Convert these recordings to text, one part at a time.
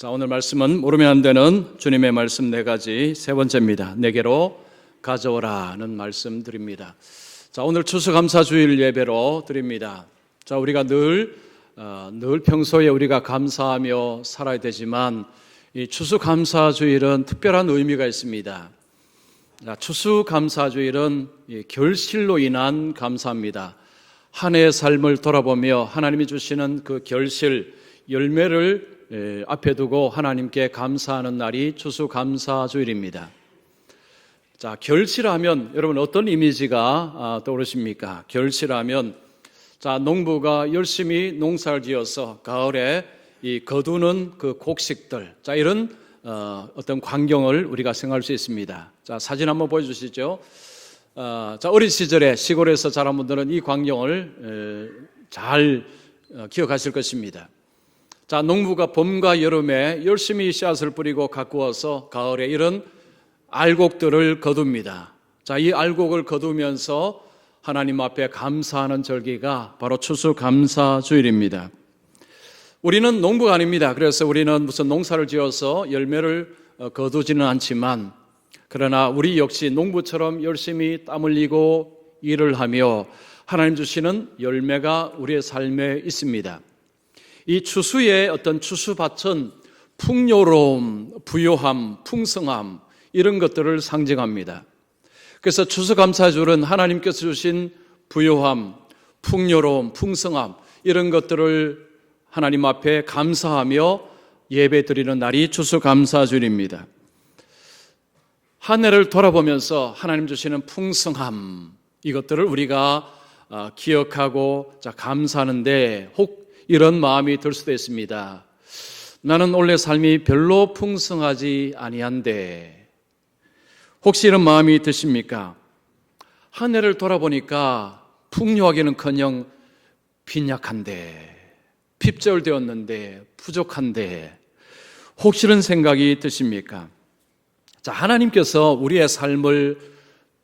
자, 오늘 말씀은 모르면 안 되는 주님의 말씀 네 가지 세 번째입니다. 내게로 가져오라는 말씀 드립니다. 자, 오늘 추수감사 주일 예배로 드립니다. 자, 우리가 늘, 어, 늘 평소에 우리가 감사하며 살아야 되지만 이 추수감사 주일은 특별한 의미가 있습니다. 자, 추수감사 주일은 이 결실로 인한 감사입니다. 한 해의 삶을 돌아보며 하나님이 주시는 그 결실, 열매를 에, 앞에 두고 하나님께 감사하는 날이 추수감사주일입니다. 자, 결실하면 여러분 어떤 이미지가 아, 떠오르십니까? 결실하면 자, 농부가 열심히 농사를 지어서 가을에 이 거두는 그 곡식들. 자, 이런 어, 어떤 광경을 우리가 생각할 수 있습니다. 자, 사진 한번 보여주시죠. 어, 자, 어린 시절에 시골에서 자란 분들은 이 광경을 에, 잘 어, 기억하실 것입니다. 자, 농부가 봄과 여름에 열심히 씨앗을 뿌리고 가꾸어서 가을에 이런 알곡들을 거둡니다. 자, 이 알곡을 거두면서 하나님 앞에 감사하는 절기가 바로 추수감사 주일입니다. 우리는 농부가 아닙니다. 그래서 우리는 무슨 농사를 지어서 열매를 어, 거두지는 않지만 그러나 우리 역시 농부처럼 열심히 땀 흘리고 일을 하며 하나님 주시는 열매가 우리의 삶에 있습니다. 이 추수의 어떤 추수밭은 풍요로움, 부요함, 풍성함 이런 것들을 상징합니다. 그래서 추수감사줄은 하나님께서 주신 부요함, 풍요로움, 풍성함 이런 것들을 하나님 앞에 감사하며 예배 드리는 날이 추수감사줄입니다. 한 해를 돌아보면서 하나님 주시는 풍성함 이것들을 우리가 아, 기억하고 감사하는데 혹 이런 마음이 들 수도 있습니다. 나는 원래 삶이 별로 풍성하지 아니한데 혹시 이런 마음이 드십니까? 한 해를 돌아보니까 풍요하기는커녕 빈약한데 핍절되었는데 부족한데 혹시 이런 생각이 드십니까? 자, 하나님께서 우리의 삶을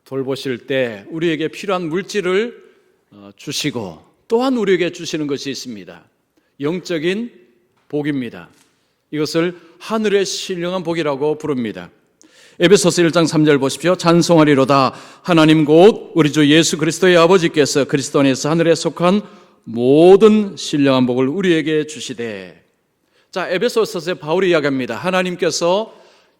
돌보실 때 우리에게 필요한 물질을 어, 주시고 또한 우리에게 주시는 것이 있습니다. 영적인 복입니다. 이것을 하늘의 신령한 복이라고 부릅니다. 에베소서 1장 3절 보십시오. 찬송하리로다 하나님 곧 우리 주 예수 그리스도의 아버지께서 그리스도 안에서 하늘에 속한 모든 신령한 복을 우리에게 주시되 자 에베소서에 바울이 이야기합니다. 하나님께서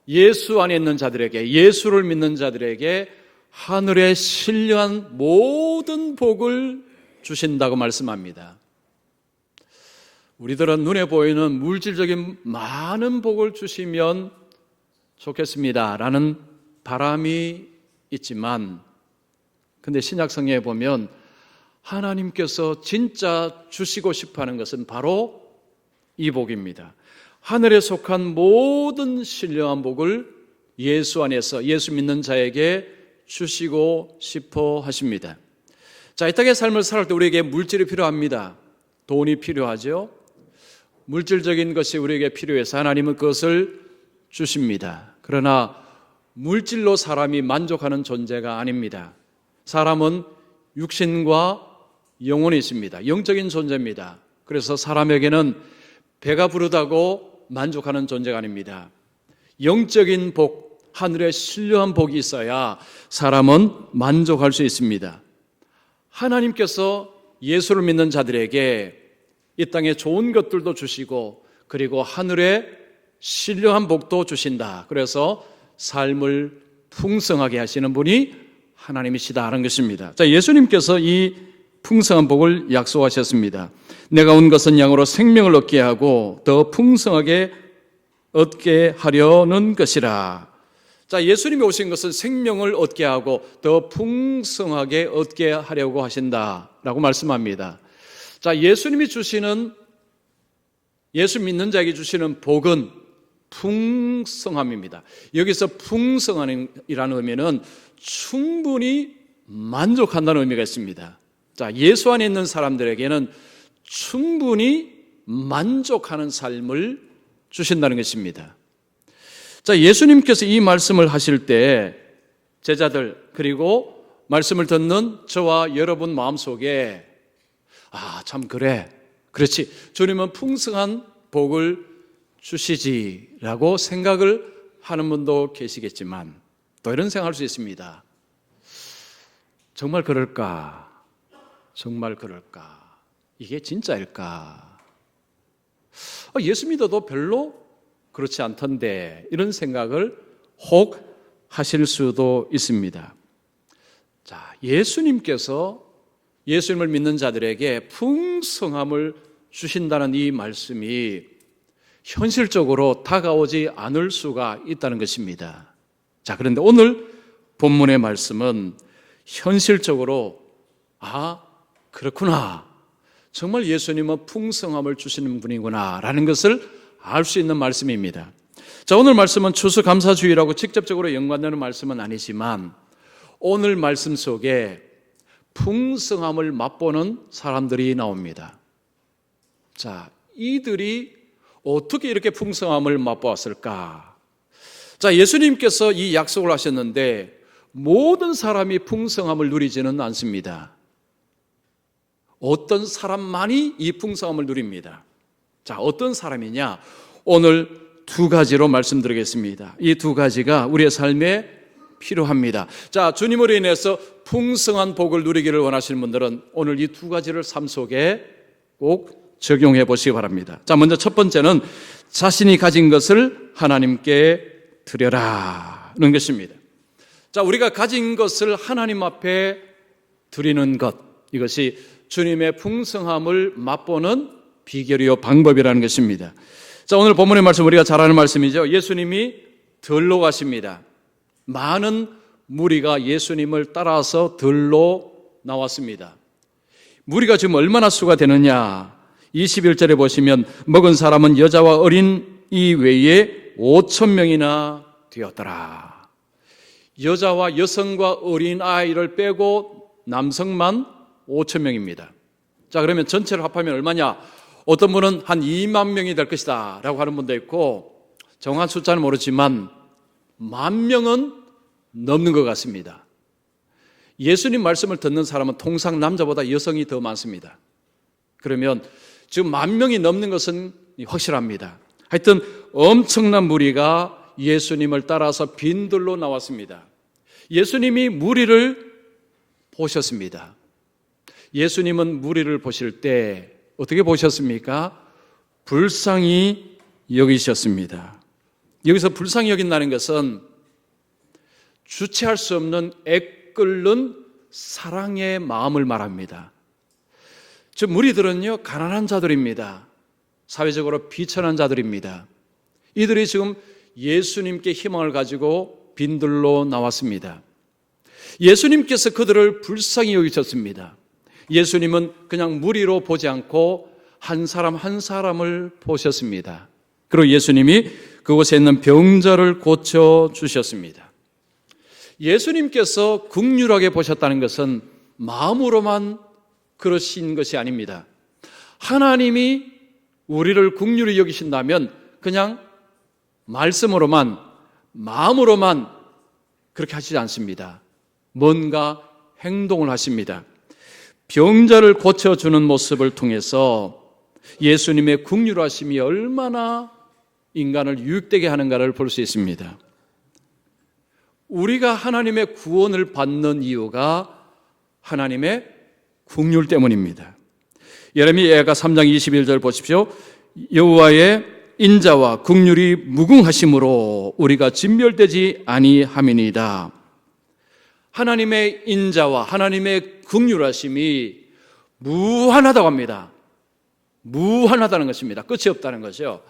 예수 안에 있는 자들에게 예수를 믿는 자들에게 하늘의 신령한 모든 복을 주신다고 말씀합니다. 우리들은 눈에 보이는 물질적인 많은 복을 주시면 좋겠습니다. 라는 바람이 있지만, 근데 신약성에 보면 하나님께서 진짜 주시고 싶어 하는 것은 바로 이 복입니다. 하늘에 속한 모든 신령한 복을 예수 안에서 예수 믿는 자에게 주시고 싶어 하십니다. 자, 이 땅의 삶을 살할 때 우리에게 물질이 필요합니다. 돈이 필요하죠. 물질적인 것이 우리에게 필요해서 하나님은 그것을 주십니다. 그러나 물질로 사람이 만족하는 존재가 아닙니다. 사람은 육신과 영혼이 있습니다. 영적인 존재입니다. 그래서 사람에게는 배가 부르다고 만족하는 존재가 아닙니다. 영적인 복, 하늘의 신령한 복이 있어야 사람은 만족할 수 있습니다. 하나님께서 예수를 믿는 자들에게 이 땅에 좋은 것들도 주시고 그리고 하늘에 신령한 복도 주신다. 그래서 삶을 풍성하게 하시는 분이 하나님이시다라는 것입니다. 자, 예수님께서 이 풍성한 복을 약속하셨습니다. 내가 온 것은 양으로 생명을 얻게 하고 더 풍성하게 얻게 하려는 것이라. 자, 예수님이 오신 것은 생명을 얻게 하고 더 풍성하게 얻게 하려고 하신다라고 말씀합니다. 자, 예수님이 주시는 예수 믿는 자에게 주시는 복은 풍성함입니다. 여기서 풍성함이라는 의미는 충분히 만족한다는 의미가 있습니다. 자, 예수 안에 있는 사람들에게는 충분히 만족하는 삶을 주신다는 것입니다. 자, 예수님께서 이 말씀을 하실 때 제자들 그리고 말씀을 듣는 저와 여러분 마음속에 아, 참 그래. 그렇지. 주님은 풍성한 복을 주시지라고 생각을 하는 분도 계시겠지만 또 이런 생각할 수 있습니다. 정말 그럴까? 정말 그럴까? 이게 진짜일까? 아, 예수 믿어도 별로 그렇지 않던데 이런 생각을 혹 하실 수도 있습니다. 자, 예수님께서 예수님을 믿는 자들에게 풍성함을 주신다는 이 말씀이 현실적으로 다가오지 않을 수가 있다는 것입니다. 자, 그런데 오늘 본문의 말씀은 현실적으로 아, 그렇구나. 정말 예수님은 풍성함을 주시는 분이구나. 라는 것을 알 수 있는 말씀입니다. 자, 오늘 말씀은 추수감사주의라고 직접적으로 연관되는 말씀은 아니지만 오늘 말씀 속에 풍성함을 맛보는 사람들이 나옵니다. 자, 이들이 어떻게 이렇게 풍성함을 맛보았을까? 자, 예수님께서 이 약속을 하셨는데 모든 사람이 풍성함을 누리지는 않습니다. 어떤 사람만이 이 풍성함을 누립니다. 자, 어떤 사람이냐? 오늘 두 가지로 말씀드리겠습니다. 이 두 가지가 우리의 삶에 필요합니다. 자, 주님으로 인해서 풍성한 복을 누리기를 원하시는 분들은 오늘 이 두 가지를 삶 속에 꼭 적용해 보시기 바랍니다. 자, 먼저 첫 번째는 자신이 가진 것을 하나님께 드려라는 것입니다. 자, 우리가 가진 것을 하나님 앞에 드리는 것, 이것이 주님의 풍성함을 맛보는 비결이요 방법이라는 것입니다. 자, 오늘 본문의 말씀 우리가 잘 아는 말씀이죠. 예수님이 들로 가십니다. 많은 무리가 예수님을 따라서 들로 나왔습니다. 무리가 지금 얼마나 수가 되느냐? 21절에 보시면 먹은 사람은 여자와 어린 이 외에 5천 명이나 되었더라. 여자와 여성과 어린 아이를 빼고 남성만 5천 명입니다. 자, 그러면 전체를 합하면 얼마냐? 어떤 분은 한 2만 명이 될 것이다 라고 하는 분도 있고 정확한 숫자는 모르지만 만 명은 넘는 것 같습니다. 예수님 말씀을 듣는 사람은 통상 남자보다 여성이 더 많습니다. 그러면 지금 만 명이 넘는 것은 확실합니다. 하여튼 엄청난 무리가 예수님을 따라서 빈들로 나왔습니다. 예수님이 무리를 보셨습니다. 예수님은 무리를 보실 때 어떻게 보셨습니까? 불쌍히 여기셨습니다. 여기서 불쌍히 여긴다는 것은 주체할 수 없는 애끓는 사랑의 마음을 말합니다. 저 무리들은요, 가난한 자들입니다. 사회적으로 비천한 자들입니다. 이들이 지금 예수님께 희망을 가지고 빈들로 나왔습니다. 예수님께서 그들을 불쌍히 여기셨습니다. 예수님은 그냥 무리로 보지 않고 한 사람 한 사람을 보셨습니다. 그리고 예수님이 그곳에 있는 병자를 고쳐 주셨습니다. 예수님께서 극률하게 보셨다는 것은 마음으로만 그러신 것이 아닙니다. 하나님이 우리를 국률이 여기신다면 그냥 말씀으로만 마음으로만 그렇게 하시지 않습니다. 뭔가 행동을 하십니다. 병자를 고쳐주는 모습을 통해서 예수님의 국률하심이 얼마나 인간을 유익되게 하는가를 볼 수 있습니다. 우리가 하나님의 구원을 받는 이유가 하나님의 국률 때문입니다. 예레미야가 3장 21절 보십시오. 여호와의 인자와 국률이 무궁하심으로 우리가 진멸되지 아니함이니이다. 하나님의 인자와 하나님의 국률하심이 무한하다고 합니다. 무한하다는 것입니다. 끝이 없다는 거죠.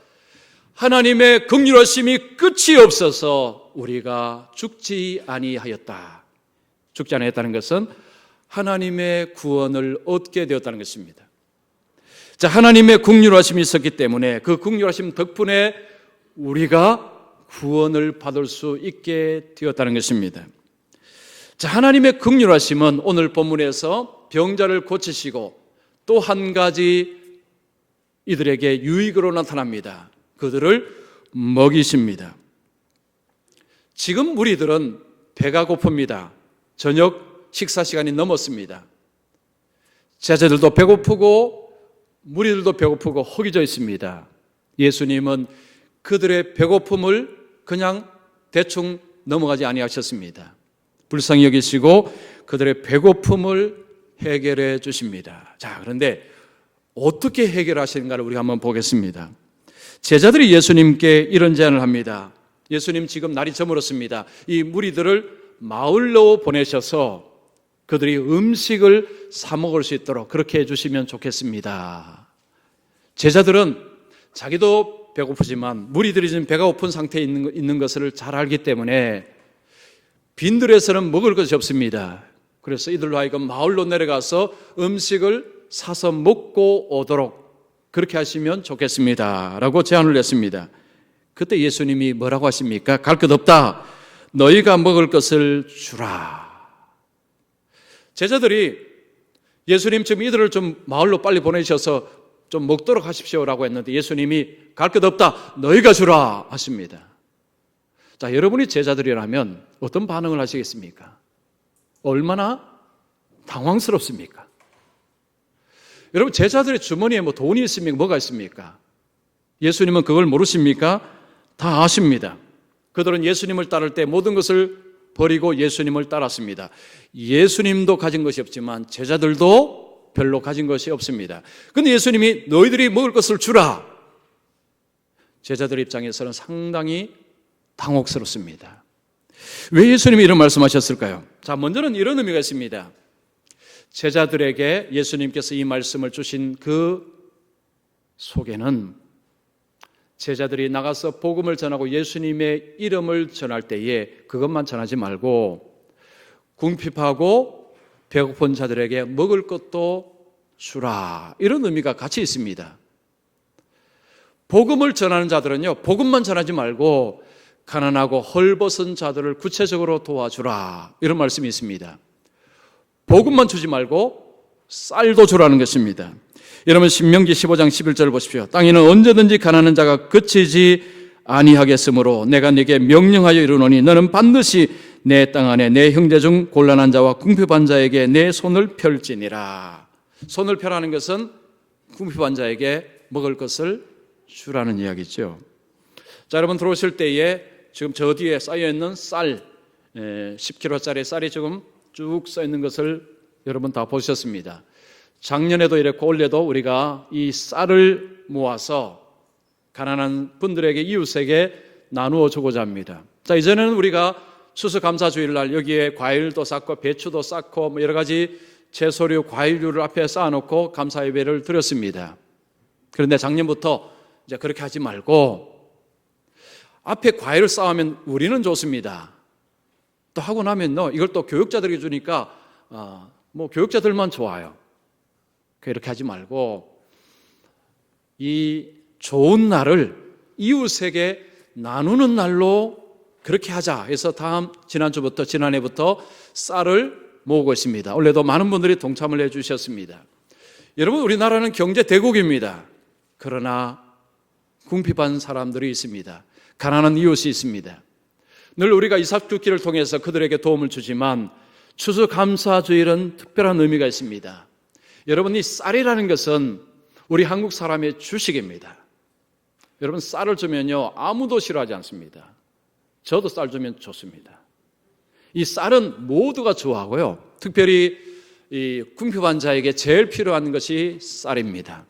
하나님의 극률하심이 끝이 없어서 우리가 죽지 아니하였다. 죽지 아니했다는 것은 하나님의 구원을 얻게 되었다는 것입니다. 자, 하나님의 국률하심이 있었기 때문에 그 국률하심 덕분에 우리가 구원을 받을 수 있게 되었다는 것입니다. 자, 하나님의 극률하심은 오늘 본문에서 병자를 고치시고 또 한 가지 이들에게 유익으로 나타납니다. 그들을 먹이십니다. 지금 무리들은 배가 고픕니다. 저녁 식사 시간이 넘었습니다. 제자들도 배고프고 무리들도 배고프고 허기져 있습니다. 예수님은 그들의 배고픔을 그냥 대충 넘어가지 아니하셨습니다. 불쌍히 여기시고 그들의 배고픔을 해결해 주십니다. 자, 그런데 어떻게 해결하시는가를 우리가 한번 보겠습니다. 제자들이 예수님께 이런 제안을 합니다. 예수님 지금 날이 저물었습니다. 이 무리들을 마을로 보내셔서 그들이 음식을 사 먹을 수 있도록 그렇게 해주시면 좋겠습니다. 제자들은 자기도 배고프지만 무리들이 지금 배가 고픈 상태에 있는, 있는 것을 잘 알기 때문에 빈들에서는 먹을 것이 없습니다. 그래서 이들로 하여금 마을로 내려가서 음식을 사서 먹고 오도록 그렇게 하시면 좋겠습니다. 라고 제안을 했습니다. 그때 예수님이 뭐라고 하십니까? 갈 것 없다. 너희가 먹을 것을 주라. 제자들이 예수님 지금 이들을 좀 마을로 빨리 보내셔서 좀 먹도록 하십시오라고 했는데 예수님이 갈 것 없다. 너희가 주라 하십니다. 자, 여러분이 제자들이라면 어떤 반응을 하시겠습니까? 얼마나 당황스럽습니까? 여러분, 제자들의 주머니에 뭐 돈이 있습니까? 뭐가 있습니까? 예수님은 그걸 모르십니까? 다 아십니다. 그들은 예수님을 따를 때 모든 것을 버리고 예수님을 따랐습니다. 예수님도 가진 것이 없지만 제자들도 별로 가진 것이 없습니다. 근데 예수님이 너희들이 먹을 것을 주라. 제자들 입장에서는 상당히 당혹스럽습니다. 왜 예수님이 이런 말씀하셨을까요? 자, 먼저는 이런 의미가 있습니다. 제자들에게 예수님께서 이 말씀을 주신 그 속에는 제자들이 나가서 복음을 전하고 예수님의 이름을 전할 때에 그것만 전하지 말고 궁핍하고 배고픈 자들에게 먹을 것도 주라. 이런 의미가 같이 있습니다. 복음을 전하는 자들은요, 복음만 전하지 말고 가난하고 헐벗은 자들을 구체적으로 도와주라. 이런 말씀이 있습니다. 복음만 주지 말고 쌀도 주라는 것입니다. 여러분 신명기 15장 11절 보십시오. 땅에는 언제든지 가난한 자가 그치지 아니하겠으므로 내가 네게 명령하여 이르노니 너는 반드시 내 땅 안에 내 형제 중 곤란한 자와 궁핍한 자에게 내 손을 펼지니라. 손을 펴라는 것은 궁핍한 자에게 먹을 것을 주라는 이야기죠. 자, 여러분 들어오실 때에 지금 저 뒤에 쌓여 있는 쌀 10kg짜리 쌀이 지금 쭉 써 있는 것을 여러분 다 보셨습니다. 작년에도 이랬고 올해도 우리가 이 쌀을 모아서 가난한 분들에게 이웃에게 나누어 주고자 합니다. 자, 이제는 우리가 추수감사주일 날 여기에 과일도 쌓고 배추도 쌓고 뭐 여러 가지 채소류, 과일류를 앞에 쌓아놓고 감사 예배를 드렸습니다. 그런데 작년부터 이제 그렇게 하지 말고 앞에 과일을 쌓으면 우리는 좋습니다. 또 하고 나면 너 이걸 또 교육자들에게 주니까 어, 뭐 교육자들만 좋아요. 그렇게 하지 말고 이 좋은 날을 이웃에게 나누는 날로 그렇게 하자 해서 다음 지난주부터 지난해부터 쌀을 모으고 있습니다. 원래도 많은 분들이 동참을 해 주셨습니다. 여러분 우리나라는 경제 대국입니다. 그러나 궁핍한 사람들이 있습니다. 가난한 이웃이 있습니다. 늘 우리가 이삭죽기를 통해서 그들에게 도움을 주지만 추수감사주일은 특별한 의미가 있습니다. 여러분 이 쌀이라는 것은 우리 한국 사람의 주식입니다. 여러분 쌀을 주면요 아무도 싫어하지 않습니다. 저도 쌀 주면 좋습니다. 이 쌀은 모두가 좋아하고요. 특별히 이 궁핍한 자에게 제일 필요한 것이 쌀입니다.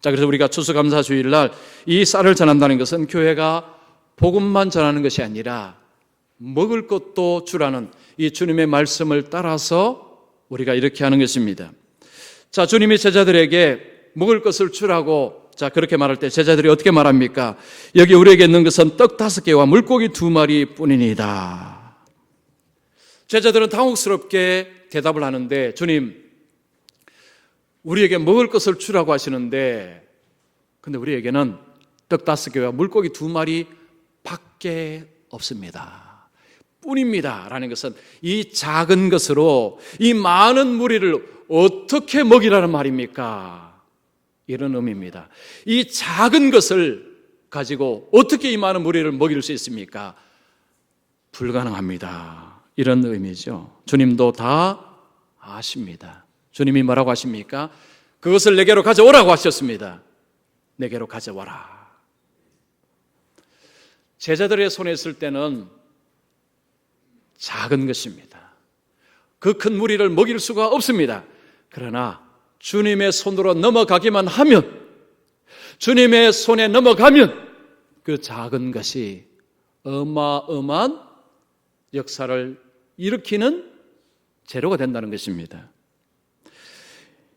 자, 그래서 우리가 추수감사 주일날 이 쌀을 전한다는 것은 교회가 복음만 전하는 것이 아니라 먹을 것도 주라는 이 주님의 말씀을 따라서 우리가 이렇게 하는 것입니다. 자, 주님이 제자들에게 먹을 것을 주라고 자, 그렇게 말할 때 제자들이 어떻게 말합니까? 여기 우리에게 있는 것은 떡 다섯 개와 물고기 두 마리 뿐이니다. 제자들은 당혹스럽게 대답을 하는데 주님, 우리에게 먹을 것을 주라고 하시는데 근데 우리에게는 떡 다섯 개와 물고기 두 마리 밖에 없습니다. 뿐입니다. 라는 것은 이 작은 것으로 이 많은 무리를 어떻게 먹이라는 말입니까? 이런 의미입니다. 이 작은 것을 가지고 어떻게 이 많은 무리를 먹일 수 있습니까? 불가능합니다. 이런 의미죠. 주님도 다 아십니다. 주님이 뭐라고 하십니까? 그것을 내게로 가져오라고 하셨습니다. 내게로 가져와라. 제자들의 손에 있을 때는 작은 것입니다. 그 큰 무리를 먹일 수가 없습니다. 그러나 주님의 손으로 넘어가기만 하면 주님의 손에 넘어가면 그 작은 것이 어마어마한 역사를 일으키는 재료가 된다는 것입니다.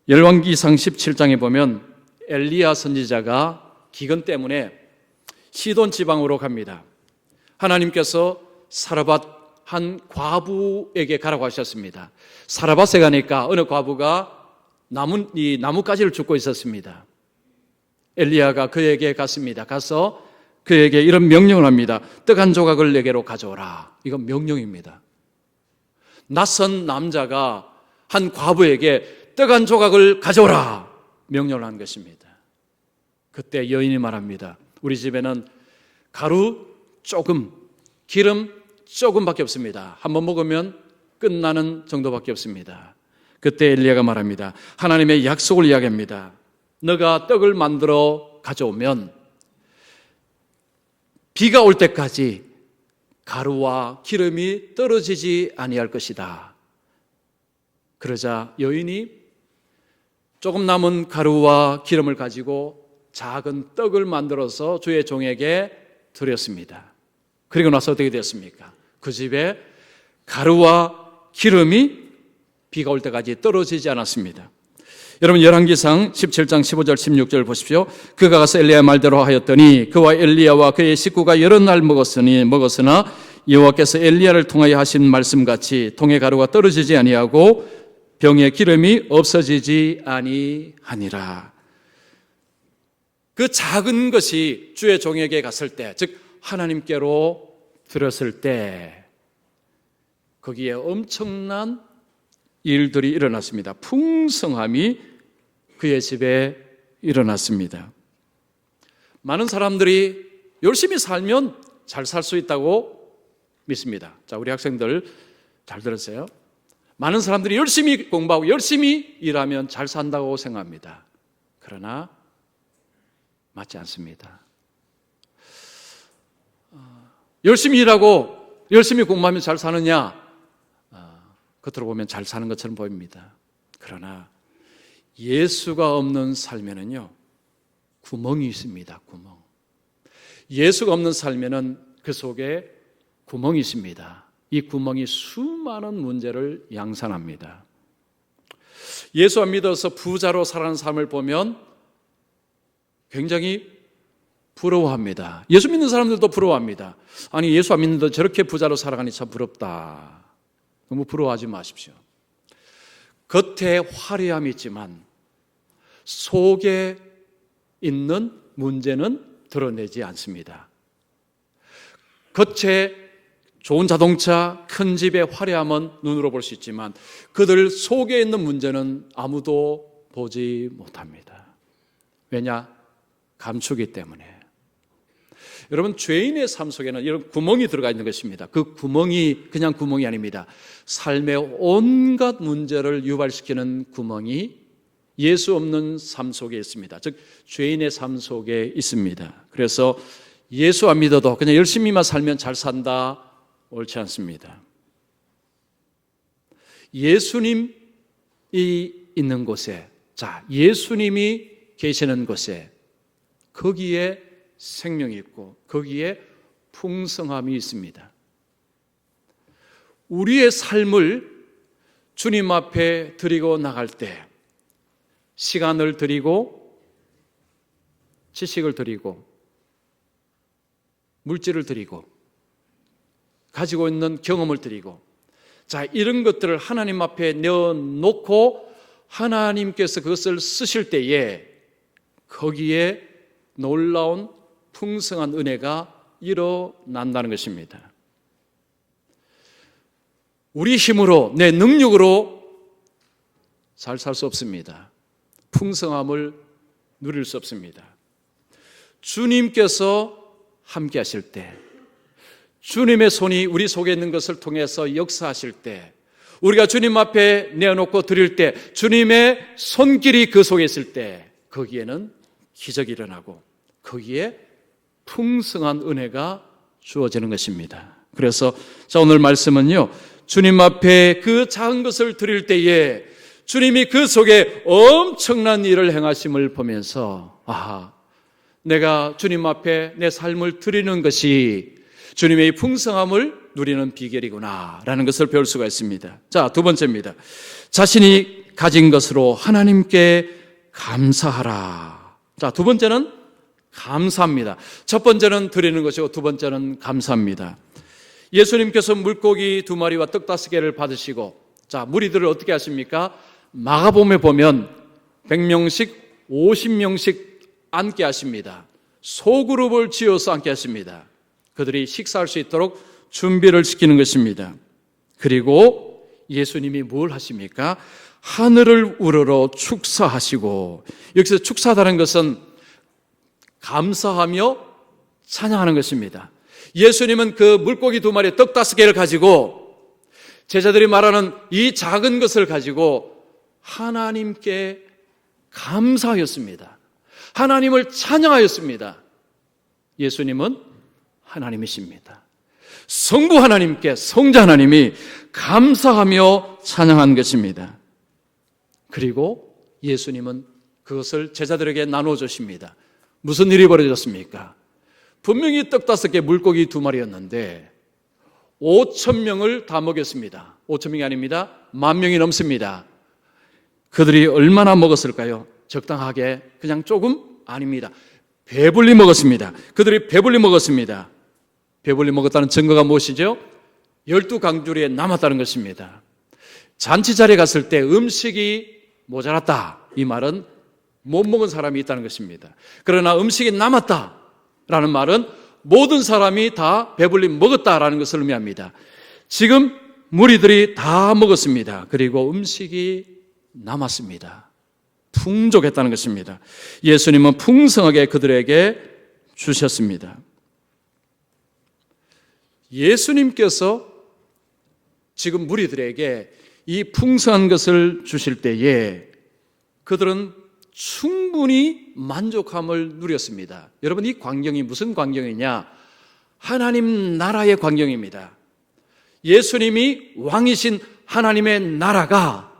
열왕기상 17장에 보면 엘리야 선지자가 기근 때문에 시돈 지방으로 갑니다. 하나님께서 사르밧 한 과부에게 가라고 하셨습니다. 사르밧에 가니까 어느 과부가 나무 이 나뭇가지를 줍고 있었습니다. 엘리야가 그에게 갔습니다. 가서 그에게 이런 명령을 합니다. 떡 한 조각을 내게로 가져오라. 이건 명령입니다. 낯선 남자가 한 과부에게 떡 한 조각을 가져오라. 명령을 한 것입니다. 그때 여인이 말합니다. 우리 집에는 가루 조금, 기름 조금밖에 없습니다. 한번 먹으면 끝나는 정도밖에 없습니다. 그때 엘리야가 말합니다. 하나님의 약속을 이야기합니다. 너가 떡을 만들어 가져오면 비가 올 때까지 가루와 기름이 떨어지지 아니할 것이다. 그러자 여인이 조금 남은 가루와 기름을 가지고 작은 떡을 만들어서 주의 종에게 드렸습니다. 그리고 나서 어떻게 됐습니까? 그 집에 가루와 기름이 비가 올 때까지 떨어지지 않았습니다. 여러분 열왕기상 17장 15절 16절 보십시오. 그가 가서 엘리야 말대로 하였더니 그와 엘리야와 그의 식구가 여러 날 먹었으니 먹었으나 여호와께서 엘리야를 통하여 하신 말씀 같이 통의 가루가 떨어지지 아니하고 병의 기름이 없어지지 아니하니라. 그 작은 것이 주의 종에게 갔을 때, 즉 하나님께로 들었을 때 거기에 엄청난 일들이 일어났습니다. 풍성함이 그의 집에 일어났습니다. 많은 사람들이 열심히 살면 잘 살 수 있다고 믿습니다. 자, 우리 학생들 잘 들었어요? 많은 사람들이 열심히 공부하고 열심히 일하면 잘 산다고 생각합니다. 그러나 맞지 않습니다. 어, 열심히 일하고 열심히 공부하면 잘 사느냐? 어, 겉으로 보면 잘 사는 것처럼 보입니다. 그러나 예수가 없는 삶에는요, 구멍이 있습니다. 구멍. 예수가 없는 삶에는 그 속에 구멍이 있습니다. 이 구멍이 수많은 문제를 양산합니다. 예수 안 믿어서 부자로 살아가는 삶을 보면 굉장히 부러워합니다. 예수 믿는 사람들도 부러워합니다. 아니, 예수 안 믿는데 저렇게 부자로 살아가니 참 부럽다. 너무 부러워하지 마십시오. 겉에 화려함이 있지만 속에 있는 문제는 드러내지 않습니다. 겉에 좋은 자동차, 큰 집의 화려함은 눈으로 볼 수 있지만 그들 속에 있는 문제는 아무도 보지 못합니다. 왜냐? 감추기 때문에. 여러분, 죄인의 삶 속에는 이런 구멍이 들어가 있는 것입니다. 그 구멍이 그냥 구멍이 아닙니다. 삶의 온갖 문제를 유발시키는 구멍이 예수 없는 삶 속에 있습니다. 즉, 죄인의 삶 속에 있습니다. 그래서 예수 안 믿어도 그냥 열심히만 살면 잘 산다. 옳지 않습니다. 예수님이 있는 곳에, 자, 예수님이 계시는 곳에, 거기에 생명이 있고, 거기에 풍성함이 있습니다. 우리의 삶을 주님 앞에 드리고 나갈 때, 시간을 드리고, 지식을 드리고, 물질을 드리고, 가지고 있는 경험을 드리고, 자, 이런 것들을 하나님 앞에 내어 놓고 하나님께서 그것을 쓰실 때에 거기에 놀라운 풍성한 은혜가 일어난다는 것입니다. 우리 힘으로, 내 능력으로 잘 살 수 없습니다. 풍성함을 누릴 수 없습니다. 주님께서 함께 하실 때, 주님의 손이 우리 속에 있는 것을 통해서 역사하실 때, 우리가 주님 앞에 내어놓고 드릴 때, 주님의 손길이 그 속에 있을 때, 거기에는 기적이 일어나고, 거기에 풍성한 은혜가 주어지는 것입니다. 그래서 자 오늘 말씀은요. 주님 앞에 그 작은 것을 드릴 때에 주님이 그 속에 엄청난 일을 행하심을 보면서 아 내가 주님 앞에 내 삶을 드리는 것이 주님의 풍성함을 누리는 비결이구나라는 것을 배울 수가 있습니다. 자, 두 번째입니다. 자신이 가진 것으로 하나님께 감사하라. 자, 두 번째는 감사합니다. 첫 번째는 드리는 것이고 두 번째는 감사합니다. 예수님께서 물고기 두 마리와 떡 다섯 개를 받으시고 자, 무리들을 어떻게 하십니까? 마가복음에 보면 100명씩 50명씩 앉게 하십니다. 소그룹을 지어서 앉게 하십니다. 그들이 식사할 수 있도록 준비를 시키는 것입니다. 그리고 예수님이 뭘 하십니까? 하늘을 우러러 축사하시고 여기서 축사하다는 것은 감사하며 찬양하는 것입니다. 예수님은 그 물고기 두 마리 떡 다섯 개를 가지고 제자들이 말하는 이 작은 것을 가지고 하나님께 감사하였습니다. 하나님을 찬양하였습니다. 예수님은 하나님이십니다. 성부 하나님께 성자 하나님이 감사하며 찬양한 것입니다. 그리고 예수님은 그것을 제자들에게 나눠 주십니다. 무슨 일이 벌어졌습니까? 분명히 떡 다섯 개 물고기 두 마리였는데 5천 명을 다 먹였습니다. 5천 명이 아닙니다. 만 명이 넘습니다. 그들이 얼마나 먹었을까요? 적당하게 그냥 조금 아닙니다. 배불리 먹었습니다. 그들이 배불리 먹었습니다. 배불리 먹었다는 증거가 무엇이죠? 열두 강주리에 남았다는 것입니다. 잔치 자리에 갔을 때 음식이 모자랐다. 이 말은 못 먹은 사람이 있다는 것입니다. 그러나 음식이 남았다라는 말은 모든 사람이 다 배불리 먹었다라는 것을 의미합니다. 지금 무리들이 다 먹었습니다. 그리고 음식이 남았습니다. 풍족했다는 것입니다. 예수님은 풍성하게 그들에게 주셨습니다. 예수님께서 지금 무리들에게 이 풍성한 것을 주실 때에 그들은 충분히 만족함을 누렸습니다. 여러분, 이 광경이 무슨 광경이냐? 하나님 나라의 광경입니다. 예수님이 왕이신 하나님의 나라가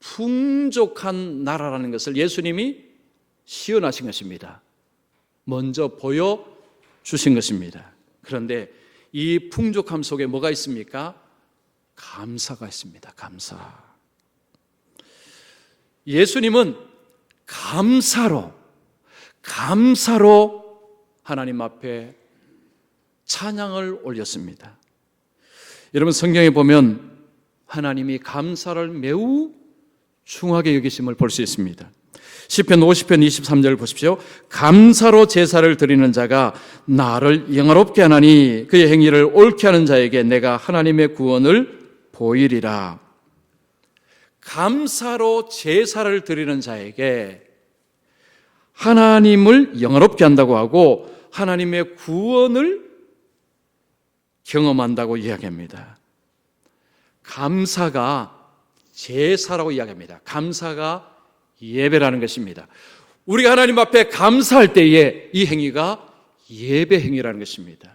풍족한 나라라는 것을 예수님이 시연하신 것입니다. 먼저 보여 주신 것입니다. 그런데 이 풍족함 속에 뭐가 있습니까? 감사가 있습니다. 감사. 예수님은 감사로, 감사로 하나님 앞에 찬양을 올렸습니다. 여러분 성경에 보면 하나님이 감사를 매우 중하게 여기심을 볼 수 있습니다. 시편 50편 23절 보십시오. 감사로 제사를 드리는 자가 나를 영화롭게 하나니 그의 행위를 옳게 하는 자에게 내가 하나님의 구원을 보이리라. 감사로 제사를 드리는 자에게 하나님을 영화롭게 한다고 하고 하나님의 구원을 경험한다고 이야기합니다. 감사가 제사라고 이야기합니다. 감사가 예배라는 것입니다. 우리가 하나님 앞에 감사할 때에 이 행위가 예배 행위라는 것입니다.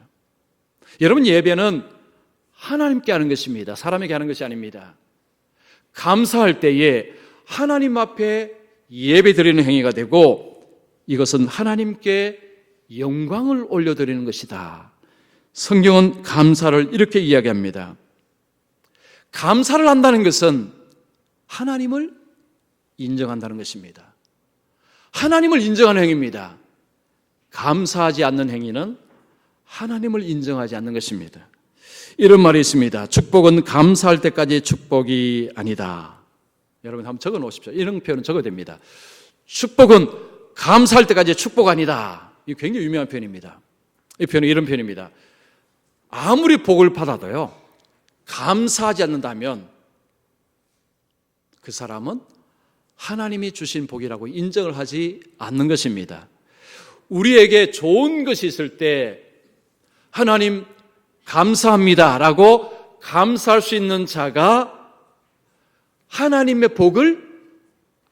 여러분 예배는 하나님께 하는 것입니다. 사람에게 하는 것이 아닙니다. 감사할 때에 하나님 앞에 예배 드리는 행위가 되고 이것은 하나님께 영광을 올려드리는 것이다. 성경은 감사를 이렇게 이야기합니다. 감사를 한다는 것은 하나님을 인정한다는 것입니다. 하나님을 인정하는 행위입니다. 감사하지 않는 행위는 하나님을 인정하지 않는 것입니다. 이런 말이 있습니다. 축복은 감사할 때까지 축복이 아니다. 여러분 한번 적어 놓으십시오. 이런 표현은 적어야 됩니다. 축복은 감사할 때까지 축복 아니다. 이 굉장히 유명한 표현입니다. 이 표현은 이런 표현입니다. 아무리 복을 받아도요, 감사하지 않는다면 그 사람은 하나님이 주신 복이라고 인정을 하지 않는 것입니다. 우리에게 좋은 것이 있을 때 하나님 감사합니다 라고 감사할 수 있는 자가 하나님의 복을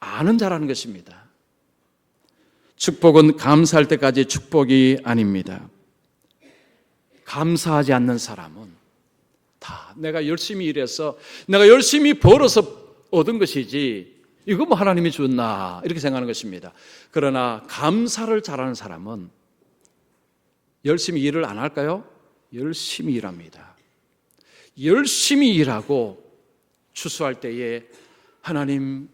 아는 자라는 것입니다. 축복은 감사할 때까지 축복이 아닙니다. 감사하지 않는 사람은 다 내가 열심히 일해서 내가 열심히 벌어서 얻은 것이지 이거 뭐 하나님이 줬나 이렇게 생각하는 것입니다. 그러나 감사를 잘하는 사람은 열심히 일을 안 할까요? 열심히 일합니다. 열심히 일하고 추수할 때에 하나님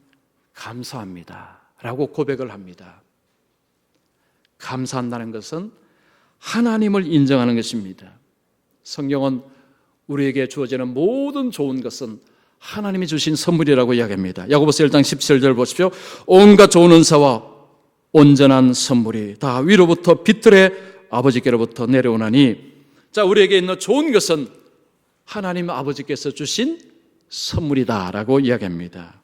감사합니다. 라고 고백을 합니다. 감사한다는 것은 하나님을 인정하는 것입니다. 성경은 우리에게 주어지는 모든 좋은 것은 하나님이 주신 선물이라고 이야기합니다. 야고보서 1장 17절 보십시오. 온갖 좋은 은사와 온전한 선물이 다 위로부터 빛들의 아버지께로부터 내려오나니 자 우리에게 있는 좋은 것은 하나님 아버지께서 주신 선물이다라고 이야기합니다.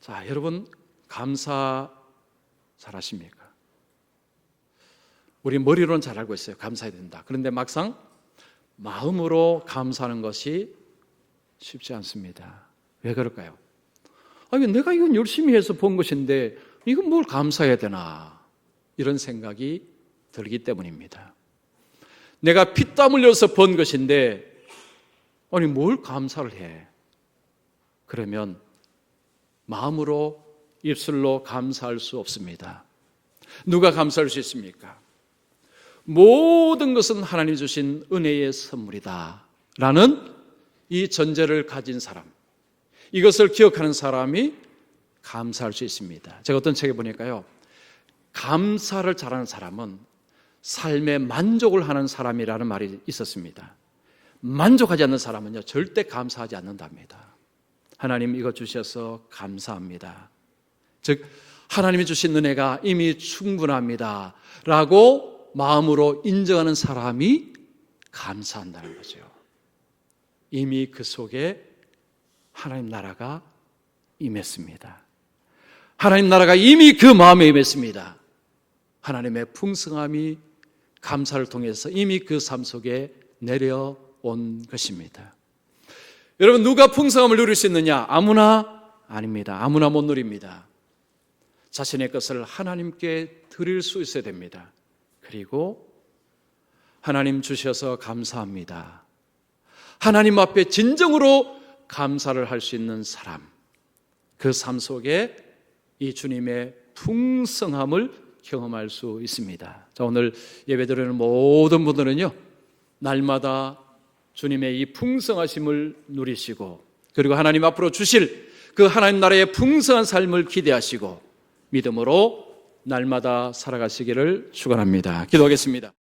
자 여러분 감사 잘하십니까? 우리 머리로는 잘 알고 있어요. 감사해야 된다. 그런데 막상 마음으로 감사하는 것이 쉽지 않습니다. 왜 그럴까요? 아니, 내가 이건 열심히 해서 본 것인데, 이건 뭘 감사해야 되나? 이런 생각이 들기 때문입니다. 내가 피땀 흘려서 번 것인데, 아니, 뭘 감사를 해? 그러면 마음으로 입술로 감사할 수 없습니다. 누가 감사할 수 있습니까? 모든 것은 하나님 주신 은혜의 선물이다. 라는 이 전제를 가진 사람. 이것을 기억하는 사람이 감사할 수 있습니다. 제가 어떤 책에 보니까요. 감사를 잘하는 사람은 삶에 만족을 하는 사람이라는 말이 있었습니다. 만족하지 않는 사람은요, 절대 감사하지 않는답니다. 하나님 이거 주셔서 감사합니다. 즉, 하나님이 주신 은혜가 이미 충분합니다. 라고 마음으로 인정하는 사람이 감사한다는 거죠. 이미 그 속에 하나님 나라가 임했습니다. 하나님 나라가 이미 그 마음에 임했습니다. 하나님의 풍성함이 감사를 통해서 이미 그 삶 속에 내려온 것입니다. 여러분, 누가 풍성함을 누릴 수 있느냐? 아무나 아닙니다. 아무나 못 누립니다. 자신의 것을 하나님께 드릴 수 있어야 됩니다. 그리고 하나님 주셔서 감사합니다. 하나님 앞에 진정으로 감사를 할 수 있는 사람. 그 삶 속에 이 주님의 풍성함을 경험할 수 있습니다. 자, 오늘 예배 드리는 모든 분들은요, 날마다 주님의 이 풍성하심을 누리시고, 그리고 하나님 앞으로 주실 그 하나님 나라의 풍성한 삶을 기대하시고, 믿음으로 날마다 살아가시기를 축원합니다. 기도하겠습니다.